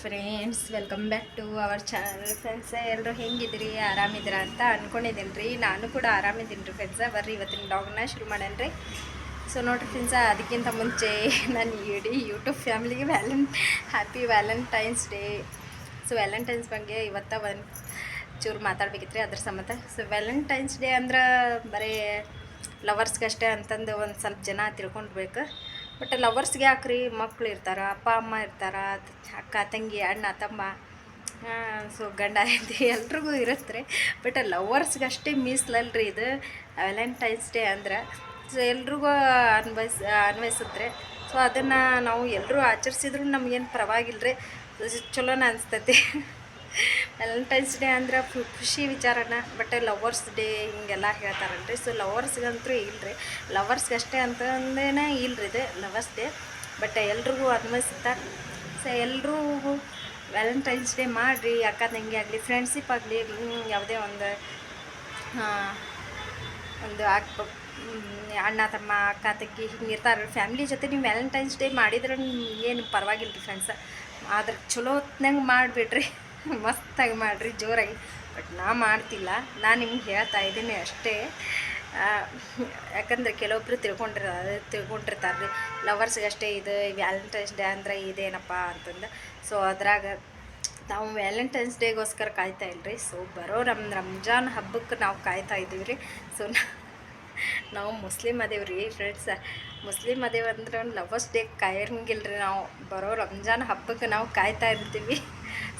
Friends welcome back to our channel friends ಎಲ್ಲರೂ ಹೆಂಗಿದ್ರಿ? ಆರಾಮಿದ್ದೀರಾ ಅಂತ ಅಂದ್ಕೊಂಡಿದ್ದೀನಿ ರೀ ನಾನು ಕೂಡ ಆರಾಮಿದ್ದೀನಿ ರೀ ಫ್ರೆಂಡ್ಸ ಬರ್ರಿ, ಇವತ್ತಿನ ಡಾಗ್ನ ಶುರು ಮಾಡೋಣ ರೀ ಸೊ ನೋಡಿರಿ ಫ್ರೆಂಡ್ಸ ಅದಕ್ಕಿಂತ ಮುಂಚೆ ನಾನು ಇಡೀ ಯೂಟ್ಯೂಬ್ ಫ್ಯಾಮಿಲಿಗೆ valent happy valentine's day so valentine's ಬಗ್ಗೆ ಇವತ್ತ ಒಂದು ಚೂರು ಮಾತಾಡ್ಬೇಕಿತ್ತು ರೀ ಅದ್ರ ಸಂಬಂಧ. ಸೊ ವ್ಯಾಲೆಂಟೈನ್ಸ್ ಡೇ ಅಂದ್ರೆ ಬರೀ ಲವರ್ಸ್ಗಷ್ಟೇ ಅಂತಂದು ಒಂದು ಸ್ವಲ್ಪ ಜನ ತಿಳ್ಕೊಂಡ್ಬೇಕು. ಬಟ್ ಲವರ್ಸ್ಗೆ ಹಾಕ್ರಿ ಮಕ್ಳು ಇರ್ತಾರೆ, ಅಪ್ಪ, ಅಮ್ಮ ಇರ್ತಾರೆ, ಅಕ್ಕ, ತಂಗಿ, ಅಣ್ಣ, ತಮ್ಮ. ಸೊ ಗಂಡ, ಹೆಂಡತಿ ಎಲ್ರಿಗೂ ಇರುತ್ತೆ ಬಟ್ ಲವರ್ಸ್ಗೆ ಅಷ್ಟೇ ಮೀಸಲಲ್ರಿ ಇದು. ವ್ಯಾಲೆಂಟೈನ್ಸ್ ಡೇ ಅಂದ್ರೆ. ಸೊ ಎಲ್ರಿಗೂ ಅನ್ವಯಿಸ್ ಅನ್ವಯಿಸುತ್ತೆ ಸೊ ಅದನ್ನು ನಾವು ಎಲ್ಲರೂ ಆಚರಿಸಿದ್ರು ನಮಗೇನು ಪರವಾಗಿಲ್ಲ ರೀ ಚಲೋನ ಅನಿಸ್ತೈತಿ. ವ್ಯಾಲೆಂಟೈನ್ಸ್ ಡೇ ಅಂದ್ರೆ ಫು ಖುಷಿ ವಿಚಾರನ ಬಟ್ ಲವರ್ಸ್ ಡೇ ಹಿಂಗೆಲ್ಲ ಹೇಳ್ತಾರಲ್ರಿ. ಸೊ ಲವರ್ಸ್ಗಂತೂ ಇಲ್ಲರಿ ಲವರ್ಸ್ಗಷ್ಟೇ ಅಂತಂದೇನೆ ಇಲ್ರಿ ಇದು ಲವರ್ಸ್ ಡೇ ಬಟ್ ಎಲ್ರಿಗೂ ಅನ್ವಯಿಸುತ್ತಾ, ಸೊ ಎಲ್ಲರೂ ವ್ಯಾಲೆಂಟೈನ್ಸ್ ಡೇ ಮಾಡಿರಿ ಅಕ್ಕ ತಂಗಿ ಆಗಲಿ ಫ್ರೆಂಡ್ಶಿಪ್ ಆಗಲಿ ಯಾವುದೇ ಒಂದು ಒಂದು ಅಕ್ಕ ಅಣ್ಣ, ತಮ್ಮ, ಅಕ್ಕ, ತಂಗಿ ಹಿಂಗೆ ಇರ್ತಾರೆ ಫ್ಯಾಮಿಲಿ ಜೊತೆ ನೀವು ವ್ಯಾಲೆಂಟೈನ್ಸ್ ಡೇ ಮಾಡಿದ್ರೆ ಏನು ಪರವಾಗಿಲ್ಲ ರೀ ಫ್ರೆಂಡ್ಸ್ ಆದ್ರೆ ಚಲೋ ಹೊತ್ನಂಗೆ ಮಾಡಿಬಿಡ್ರಿ. ಮಸ್ತಾಗಿ ಮಾಡಿರಿ, ಜೋರಾಗಿ. ಬಟ್ ನಾ ಮಾಡ್ತಿಲ್ಲ. ನಾನು ನಿಮ್ಗೆ ಹೇಳ್ತಾ ಇದ್ದೀನಿ ಅಷ್ಟೇ. ಯಾಕಂದರೆ ಕೆಲವೊಬ್ರು ತಿಳ್ಕೊಂಡಿರ ತಿಳ್ಕೊಂಡಿರ್ತಾರೆ ರೀ ಲವರ್ಸ್ಗೆ ಅಷ್ಟೇ ಇದು ವ್ಯಾಲೆಂಟೈನ್ಸ್ ಡೇ ಅಂದ್ರೆ ಇದೇನಪ್ಪ ಅಂತಂದು. ಸೊ ಅದ್ರಾಗ ನಾವು ವ್ಯಾಲೆಂಟೈನ್ಸ್ ಡೇಗೋಸ್ಕರ ಕಾಯ್ತಾ ಇಲ್ರಿ. ಸೊ ಬರೋ ನಮ್ಮ ರಂಜಾನ್ ಹಬ್ಬಕ್ಕೆ ನಾವು ಕಾಯ್ತಾ ಇದ್ದೀವಿ ರೀ ಸೊ ನಾವು ಮುಸ್ಲಿಮ್ ಅದೇವ್ ರೀ ಫ್ರೆಂಡ್ಸ್ ಮುಸ್ಲಿಮ್ ಅದೇವ್ ಅಂದ್ರೆ ಲವರ್ಸ್ ಡೇ ಕಾಯಂಗಿಲ್ಲ ರೀ ನಾವು. ಬರೋ ರಂಜಾನ್ ಹಬ್ಬಕ್ಕೆ ನಾವು ಕಾಯ್ತಾ ಇರ್ತೀವಿ.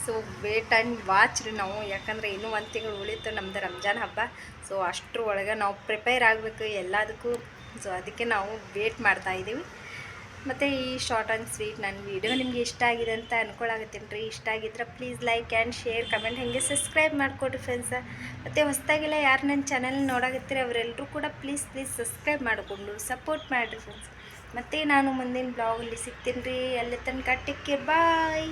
ಸೊ ವೇಟ್ ಆ್ಯಂಡ್ ವಾಚ್ ರೀ ನಾವು. ಯಾಕಂದರೆ ಇನ್ನೂ ಒಂದು ತಿಂಗಳು ಉಳಿತು ನಮ್ಮದು ರಂಜಾನ್ ಹಬ್ಬ. ಸೊ ಅಷ್ಟರ ಒಳಗೆ ನಾವು ಪ್ರಿಪೇರ್ ಆಗಬೇಕು ಎಲ್ಲದಕ್ಕೂ. ಸೊ ಅದಕ್ಕೆ ನಾವು ವೇಟ್ ಮಾಡ್ತಾ ಇದ್ದೀವಿ. ಮತ್ತು ಈ ಶಾರ್ಟ್ ಆ್ಯಂಡ್ ಸ್ವೀಟ್ ನನ್ನ ವೀಡಿಯೋ ನಿಮಗೆ ಇಷ್ಟ ಆಗಿದೆ ಅಂತ ಅನ್ಕೊಳಾಗತ್ತೀನಿ ರೀ. ಇಷ್ಟ ಆಗಿದ್ರೆ please like and share comment ಹೇಗೆ ಸಬ್ಸ್ಕ್ರೈಬ್ ಮಾಡಿಕೊಡ್ರಿ ಫ್ರೆಂಡ್ಸ ಮತ್ತು ಹೊಸ್ದಾಗೆಲ್ಲ ಯಾರು ನನ್ನ ಚಾನಲ್ ನೋಡಾಕತ್ತೀರಿ ಅವರೆಲ್ಲರೂ ಕೂಡ ಪ್ಲೀಸ್ ಪ್ಲೀಸ್ ಸಬ್ಸ್ಕ್ರೈಬ್ ಮಾಡಿಕೊಂಡು ಸಪೋರ್ಟ್ ಮಾಡಿರಿ ಫ್ರೆಂಡ್ಸ್ ಮತ್ತು ನಾನು ಮುಂದಿನ ಬ್ಲಾಗಲ್ಲಿ ಸಿಗ್ತೀನಿ ರೀ. ಅಲ್ಲಿ ತನಕ ಟಿಕ್ಕೆ ಬಾಯ್